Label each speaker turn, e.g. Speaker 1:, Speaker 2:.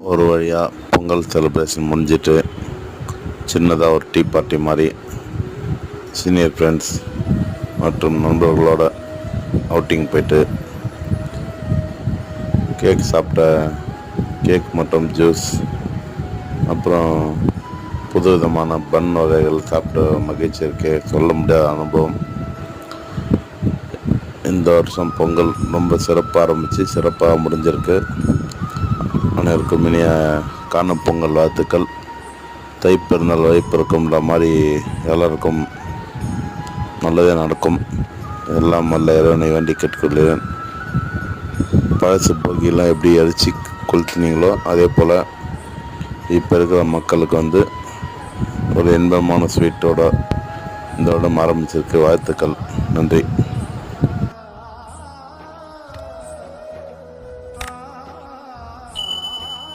Speaker 1: ஒரு வழியாக பொங்கல் செலிப்ரேஷன் முடிஞ்சிட்டு சின்னதாக ஒரு டீ பார்ட்டி மாதிரி சீனியர் ஃப்ரெண்ட்ஸ் மற்றும் நண்பர்களோட அவுட்டிங் போயிட்டு கேக் சாப்பிட்ட கேக் மற்றும் ஜூஸ் அப்புறம் புது விதமான பன் வகைகள் சாப்பிட்ட மகிழ்ச்சி இருக்கு. சொல்ல முடியாத அனுபவம். இந்த வருஷம் பொங்கல் ரொம்ப சிறப்பாக ஆரம்பித்து சிறப்பாக முடிஞ்சிருக்கு. அனைவருக்கும் இனிய காணும் பொங்கல் வாழ்த்துக்கள். தைப்பெருநாள் வைப்பிருக்கும்ன்ற மாதிரி எல்லாருக்கும் நல்லதே நடக்கும். எல்லாம் நல்ல இறைவனை வேண்டி கேட்டுக்கொள்கிறேன். பழசு போகியெல்லாம் எப்படி எரிச்சு கொளுத்துனீங்களோ அதே போல் இப்போ இருக்கிற மக்களுக்கு வந்து ஒரு இன்பமான ஸ்வீட்டோட இந்த வருடம் ஆரம்பிச்சிருக்கு வாழ்த்துக்கள். நன்றி.